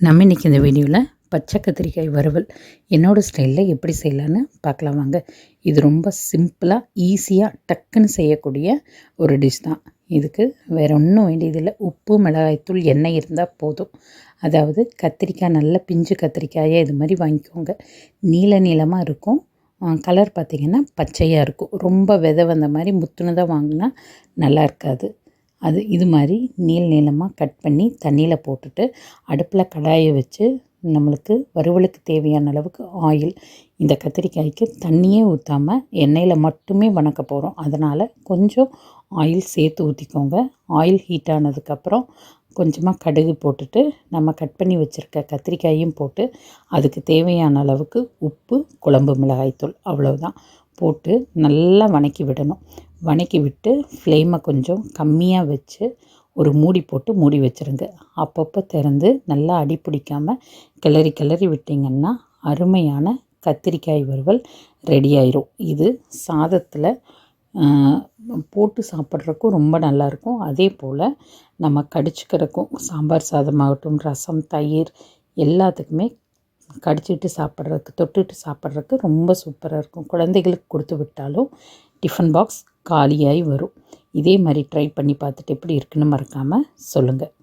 நம்ம இன்றைக்கி இந்த வீடியோவில் பச்சை கத்திரிக்காய் வறுவல் என்னோடய ஸ்டைலில் எப்படி செய்யலான்னு பார்க்கலாம் வாங்க. இது ரொம்ப சிம்பிளாக ஈஸியாக டக்குன்னு செய்யக்கூடிய ஒரு டிஷ் தான். இதுக்கு வேறு ஒன்றும் வேண்டியதில்லை. உப்பு மிளகாய்த்தூள் எண்ணெய் இருந்தால் போதும். அதாவது கத்திரிக்காய் நல்ல பிஞ்சு கத்திரிக்காயை இது மாதிரி வாங்கிக்கோங்க. நீள நீளமாக இருக்கும். கலர் பார்த்திங்கன்னா பச்சையாக இருக்கும். ரொம்ப விதை வந்த மாதிரி முத்துனதாக வாங்கினா நல்லா இருக்காது. அது இது மாதிரி நீள் நீளமாக கட் பண்ணி தண்ணியில் போட்டுட்டு அடுப்பில் கடாயை வச்சு நம்மளுக்கு வறுவலுக்கு தேவையான அளவுக்கு ஆயில் இந்த கத்திரிக்காய்க்கு தண்ணியே ஊற்றாமல் எண்ணெயில் மட்டுமே வணக்க போகிறோம் அதனால் கொஞ்சம் ஆயில் சேர்த்து ஊற்றிக்கோங்க ஆயில் ஹீட் ஆனதுக்கப்புறம் கொஞ்சமாக கடுகு போட்டுட்டு நம்ம கட் பண்ணி வச்சுருக்க கத்திரிக்காயும் போட்டு அதுக்கு தேவையான அளவுக்கு உப்பு குழம்பு மிளகாய்த்தூள் அவ்வளோதான் போட்டு நல்லா வணக்கி விடணும். வணக்கி விட்டு ஃப்ளேமை கொஞ்சம் கம்மியாக வச்சு ஒரு மூடி போட்டு மூடி வச்சுருங்க. அப்பப்போ திறந்து நல்லா அடி பிடிக்காமல் கிளறி கிளறி விட்டிங்கன்னா அருமையான கத்திரிக்காய் வறுவல் ரெடி ஆயிரும். இது சாதத்தில் போட்டு சாப்பிட்றக்கும் ரொம்ப நல்லாயிருக்கும் அதே போல் நம்ம கடிச்சிக்கிறக்கும் சாம்பார் சாதமாகட்டும் ரசம் தயிர் எல்லாத்துக்குமே கடிச்சிட்டு சாப்பிட்றதுக்கு தொட்டுட்டு சாப்பிட்றதுக்கு ரொம்ப சூப்பராக இருக்கும். குழந்தைகளுக்கு கொடுத்து விட்டாலும் டிஃபன் பாக்ஸ் காலியாகி வரும். இதே மாதிரி ட்ரை பண்ணி பார்த்துட்டு எப்படி இருக்குன்னு மறக்காமல் சொல்லுங்கள்